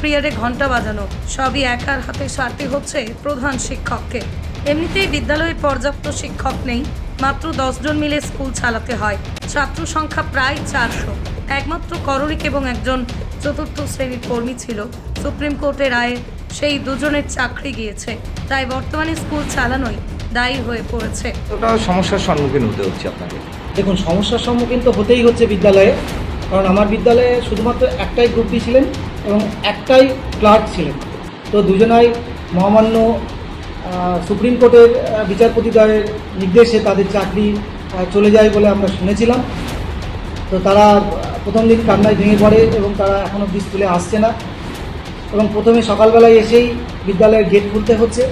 পিরিয়ডে ঘণ্টা বাজানো সবই একার হাতে সারতে হচ্ছে প্রধান শিক্ষককে। এমনিতেই বিদ্যালয়ে পর্যাপ্ত শিক্ষক নেই মাত্র দশজন মিলে স্কুল চালাতে হয়। ছাত্র সংখ্যা প্রায় চারশো। একমাত্র করণিক এবং একজন চতুর্থ শ্রেণির কর্মী ছিল। সুপ্রিম কোর্টের রায়ে সেই দুজনের চাকরি গিয়েছে। তাই বর্তমানে স্কুল চালানোই দায়ী হয়ে পড়েছে। সমস্যার সম্মুখীন হতে হচ্ছে আপনাকে। দেখুন সমস্যার সম্মুখীন তো হতেই হচ্ছে বিদ্যালয়ে। কারণ আমার বিদ্যালয়ে শুধুমাত্র একটাই গ্রুপটি ছিলেন। এবং একটাই ক্লার্ক ছিলেন। তো দুজনাই মহামান্য সুপ্রিম কোর্টের বিচারপতিদ্বয়ের নির্দেশে তাদের চাকরি চলে যায় বলে আমরা শুনেছিলাম। তো তারা প্রথম দিন কান্নায় ভেঙে পড়ে এবং তারা এখন অব্দি স্কুলে আসছে না। এবং প্রথমে সকালবেলায় এসেই বিদ্যালয়ের গেট খুলতে হচ্ছে।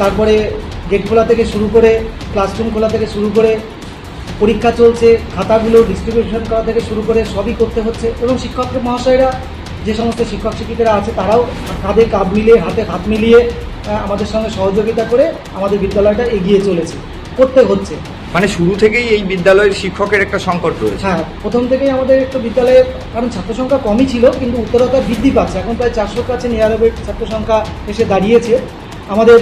তারপরে গেট খোলা থেকে শুরু করে, ক্লাসরুম খোলা থেকে শুরু করে, পরীক্ষা চলছে, খাতাগুলো ডিস্ট্রিবিউশন করা থেকে শুরু করে সবই করতে হচ্ছে। এবং শিক্ষক মহাশয়রা যে সমস্ত শিক্ষক শিক্ষিকারা আছে তারাও কাঁধে কাঁধ মিলিয়ে হাতে হাত মিলিয়ে আমাদের সঙ্গে সহযোগিতা করে আমাদের বিদ্যালয়টা এগিয়ে চলেছে। করতে হচ্ছে। মানে শুরু থেকেই এই বিদ্যালয়ের শিক্ষকের একটা সংকট রয়েছে। হ্যাঁ প্রথম থেকেই আমাদের একটা বিদ্যালয়ে কারণ ছাত্র সংখ্যা কমই ছিল কিন্তু উত্তরতা বৃদ্ধি পাচ্ছে। এখন প্রায় চারশোর কাছে নিরানব্বই ছাত্র সংখ্যা এসে দাঁড়িয়েছে। আমাদের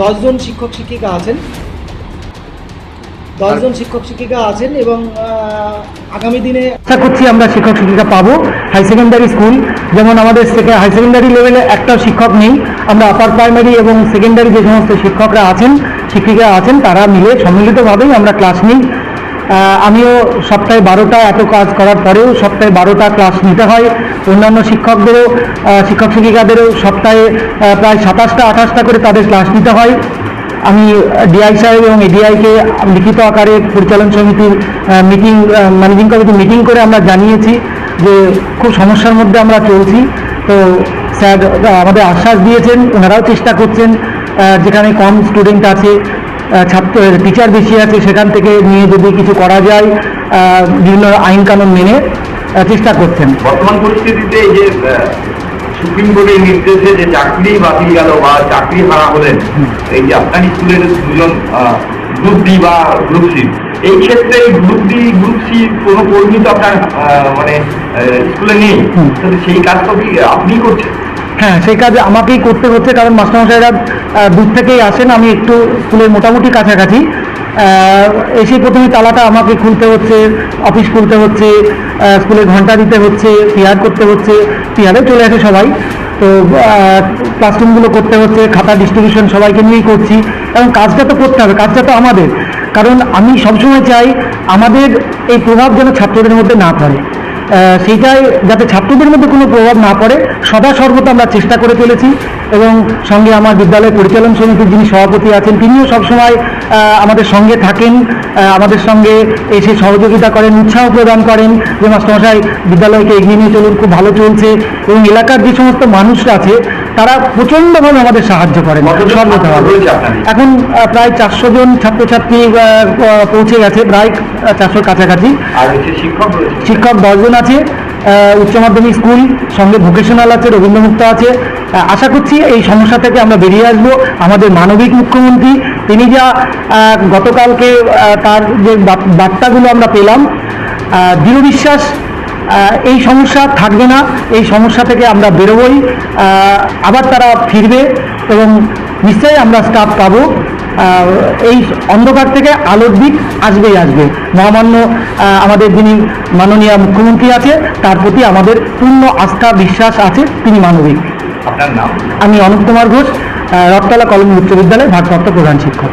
দশজন শিক্ষক শিক্ষিকা আছেন। দশজন শিক্ষক শিক্ষিকা আছেন এবং আগামী দিনে আশা করছি আমরা শিক্ষক শিক্ষিকা পাবো। হাই সেকেন্ডারি স্কুল যেমন আমাদের হাই সেকেন্ডারি লেভেলে একটাও শিক্ষক নেই। আমরা আপার প্রাইমারি এবং সেকেন্ডারি যে সমস্ত শিক্ষকরা আছেন, শিক্ষিকা আছেন, তারা মিলে সম্মিলিতভাবেই আমরা ক্লাস নিই। আমিও সপ্তাহে বারোটা এত কাজ করার পরেও সপ্তাহে বারোটা ক্লাস নিতে হয়। অন্যান্য শিক্ষকদেরও শিক্ষক শিক্ষিকাদেরও সপ্তাহে প্রায় সাতাশটা, আঠাশটা করে তাদের ক্লাস নিতে হয়। আমি ডিআই সাহেব এবং এডিআইকে লিখিত আকারে পরিচালন সমিতির মিটিং ম্যানেজিং কমিটি মিটিং করে আমরা জানিয়েছি যে খুব সমস্যার মধ্যে আমরা চলছি। তো স্যার আমাদের আশ্বাস দিয়েছেন, ওনারাও চেষ্টা করছেন যেখানে কম স্টুডেন্ট আছে ছাত্র টিচার বেশি আছে, সেখান থেকে নিয়ে যদি কিছু করা যায় বিভিন্ন আইন কানুন মেনে চেষ্টা করছেন। বর্তমান পরিস্থিতিতে যে সুপ্রিম কোর্টের নির্দেশে যে চাকরি বাতিল গেল বা চাকরি হারা হলেন এই যে আপনার স্কুলের দুজন গ্রুপ ডি বা গ্রুপ সি এই ক্ষেত্রে গ্রুপ ডি গ্রুপ সি কোনো কর্মী তো আপনার মানে স্কুলে নেই। তাহলে সেই কাজটা কি আপনি করছেন? হ্যাঁ সেই কাজ আমাকেই করতে হচ্ছে কারণ মাস্টারমশাইরা দূর থেকেই আসেন আমি একটু স্কুলের মোটামুটি কাছাকাছি। এসে প্রথমে তালাটা আমাকে খুলতে হচ্ছে, অফিস খুলতে হচ্ছে স্কুলে ঘণ্টা দিতে হচ্ছে পিয়ার করতে হচ্ছে পিয়ারে চলে আসে সবাই। তো ক্লাসরুমগুলো করতে হচ্ছে, খাতা ডিস্ট্রিবিউশন সবাইকে নিয়েই করছি, এবং কাজটা তো করতে হবে, কাজটা তো আমাদের। কারণ আমি সবসময় চাই আমাদের এই প্রভাব যেন ছাত্রদের মধ্যে না পড়ে। সেইটাই যাতে ছাত্রদের মধ্যে কোনো প্রভাব না পড়ে, সদা সর্বদা আমরা চেষ্টা করে চলেছি এবং সঙ্গে আমার বিদ্যালয় পরিচালন সমিতির যিনি সভাপতি আছেন, তিনিও সবসময় আমাদের সঙ্গে থাকেন আমাদের সঙ্গে এসে সহযোগিতা করেন, উৎসাহ প্রদান করেন যে মাস্টারমশাই, বিদ্যালয়কে এগিয়ে নিয়ে চলুন, খুব ভালো চলছে এবং এলাকার যে সমস্ত মানুষরা আছে তারা প্রচণ্ডভাবে আমাদের সাহায্য করেন সর্বতভাবে এখন প্রায় চারশো জন ছাত্রছাত্রী পৌঁছে গেছে প্রায় চারশোর কাছাকাছি। শিক্ষক দশজন আছে উচ্চ মাধ্যমিক স্কুল সঙ্গে ভোকেশনাল আছে রবীন্দ্রমুক্ত আছে। আশা করছি এই সমস্যা থেকে আমরা বেরিয়ে আসব। আমাদের মানবিক মুখ্যমন্ত্রী তিনি যা গতকালকে তার যে বার্তাগুলো আমরা পেলাম দৃঢ় বিশ্বাস এই সমস্যা থাকবে না এই সমস্যা থেকে আমরা বেরোবই। আবার তারা ফিরবে এবং নিশ্চয়ই আমরা স্টাফ পাবো। এই অন্ধকার থেকে আলোর দিক আসবেই আসবে। মহামান্য আমাদের যিনি মাননীয় মুখ্যমন্ত্রী আছে তার প্রতি আমাদের পূর্ণ আস্থা বিশ্বাস আছে তিনি মানবিক। আপনার নাম? আমি অনুপ কুমার ঘোষ রথতলা কলেজ উচ্চ বিদ্যালয় ভারপ্রাপ্ত প্রধান শিক্ষক।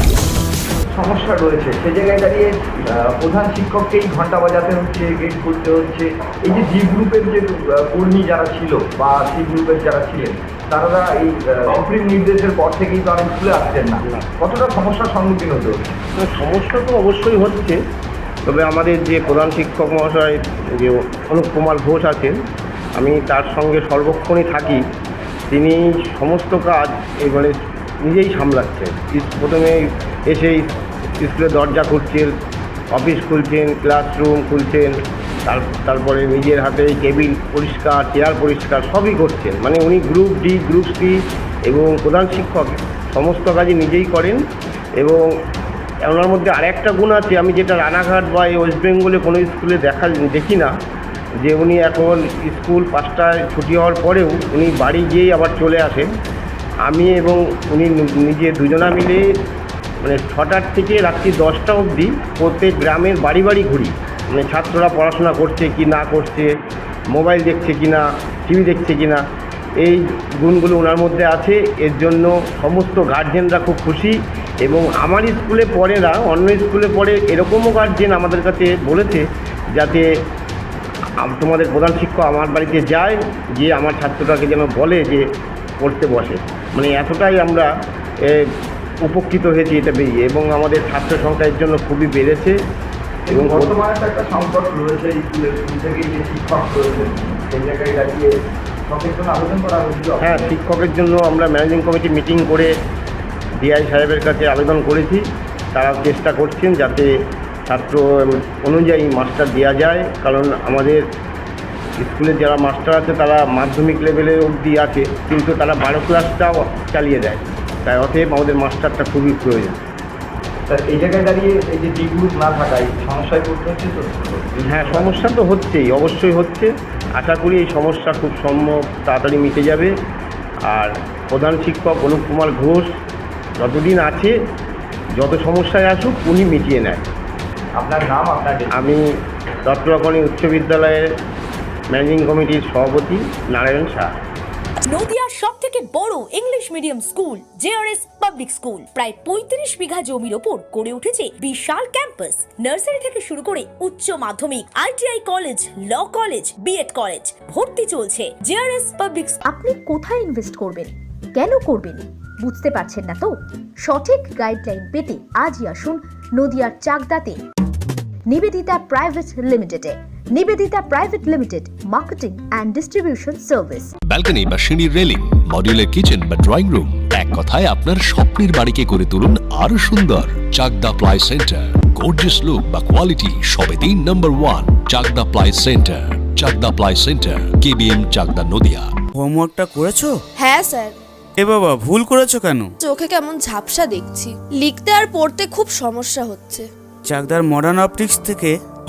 সমস্যা রয়েছে। সে জায়গায় দাঁড়িয়ে প্রধান শিক্ষককেই ঘণ্টা বাজাতে হচ্ছে গেট করতে হচ্ছে। এই যে জি গ্রুপের যে কর্মী যারা ছিল বা সি গ্রুপের যারা ছিলেন তারা এই সুপ্রিম নির্দেশের পর থেকেই তো অনেক স্কুলে আসছেন না। কতটা সমস্যার সম্মুখীন হতে হচ্ছে? সমস্যা তো অবশ্যই হচ্ছে। তবে আমাদের যে প্রধান শিক্ষক মহাশয়, যে অনুপ কুমার ঘোষ আছেন, আমি তার সঙ্গে সর্বক্ষণই থাকি। তিনি সমস্ত কাজ এবারে নিজেই সামলাচ্ছেন। প্রথমে এসেই স্কুলের দরজা খুলছেন অফিস খুলছেন ক্লাসরুম খুলছেন, তার, তারপরে নিজের হাতে টেবিল পরিষ্কার চেয়ার পরিষ্কার, সবই করছেন। মানে উনি গ্রুপ ডি গ্রুপ সি এবং প্রধান শিক্ষক, সমস্ত কাজই নিজেই করেন এবং ওনার মধ্যে আরেকটা গুণ আছে, আমি যেটা রানাঘাট বা এই ওয়েস্ট বেঙ্গলে কোনো স্কুলে দেখা, দেখি না, যে উনি এখন স্কুল পাঁচটায় ছুটি হওয়ার পরেও উনি বাড়ি গিয়েই আবার চলে আসেন। আমি এবং উনি নিজে দুজনা মিলে মানে ছটার থেকে রাত্রি দশটা অবধি প্রত্যেক গ্রামের বাড়ি বাড়ি ঘুরি। মানে ছাত্ররা পড়াশোনা করছে কি না করছে, মোবাইল দেখছে কি না, টিভি দেখছে কি না, এই গুণগুলো ওনার মধ্যে আছে। এর জন্য সমস্ত গার্জেনরা খুব খুশি এবং আমার স্কুলে পড়ে না অন্য স্কুলে পড়ে এরকমও গার্জেন আমাদের কাছে বলেছে যাতে তোমাদের প্রধান শিক্ষক আমার বাড়িতে যায়, গিয়ে আমার ছাত্রটাকে যেন বলে যে পড়তে বসে। মানে এতটাই আমরা উপকৃত হয়েছি এটা বেরিয়ে এবং আমাদের ছাত্র সংখ্যা এর জন্য খুবই বেড়েছে। এবং বর্তমানে তো একটা সংকট রয়েছে স্কুলের স্কুল থেকে যে শিক্ষক রয়েছেন সেই জায়গায় দাঁড়িয়ে শিক্ষকের জন্য আবেদন করা হয়েছিল। হ্যাঁ শিক্ষকের জন্য আমরা ম্যানেজিং কমিটি মিটিং করে ডিআই সাহেবের কাছে আবেদন করেছি। তারা চেষ্টা করছেন যাতে ছাত্র অনুযায়ী মাস্টার দেওয়া যায় কারণ আমাদের স্কুলের যারা মাস্টার আছে তারা মাধ্যমিক লেভেলে অবধি আছে কিন্তু তারা বারো ক্লাসটাও চালিয়ে দেয়। তাই অতএব আমাদের মাস্টারটা খুবই প্রয়োজন। তা এই জায়গায় দাঁড়িয়ে এই যে ডি গ্রুপ না থাকায় সমস্যায় পড়তে হচ্ছে তো? হ্যাঁ সমস্যা তো হচ্ছেই অবশ্যই হচ্ছে। আশা করি এই সমস্যা খুব সম্ভব তাড়াতাড়ি মিটে যাবে। আর প্রধান শিক্ষক অনুপ কুমার ঘোষ যতদিন আছে যত সমস্যায় আসুক উনি মিটিয়ে নেয়। আপনার নাম আপনার আমি দত্তরাকণী উচ্চ বিদ্যালয়ের ম্যানেজিং কমিটির সভাপতি নারায়ণ শাহ সব থেকে বড় English medium school JRS public school প্রায় পঁয়ত্রিশ বিঘা জমির ওপর গড়ে উঠেছে বিশাল ক্যাম্পাস নার্সারি থেকে শুরু করে উচ্চ মাধ্যমিক ITI college law college BEd college ভর্তি চলছে জেআরএস পাবলিক আপনি কোথায় ইনভেস্ট করবেন? কেন করবেন? বুঝতে পারছেন না তো? সঠিক গাইডলাইন পেতে আজই আসুন নদিয়ার চাকদাতে। নিবেদিতা প্রাইভেট লিমিটেডে Nivedita private limited marketing and distribution service balcony বা সিঁড়ির রেলিং মডিউলার কিচেন বা ড্রয়িং রুম এক কথায় আপনার স্বপ্নের বাড়িকে করে তুলুন আরও সুন্দর। Chakda ply centre gorgeous look বা কোয়ালিটি সবে তিন নম্বর one Chakda ply centre Chakda ply centre KBM Chakda Nadia. হোমওয়ার্কটা করেছ? হ্যাঁ স্যার। এ বাবা ভুল করেছ কেন? চোখে কেমন ঝাপসা দেখছি। লিখতে আর পড়তে খুব সমস্যা হচ্ছে। চাকদার মডার্ন অপটিক্স থেকে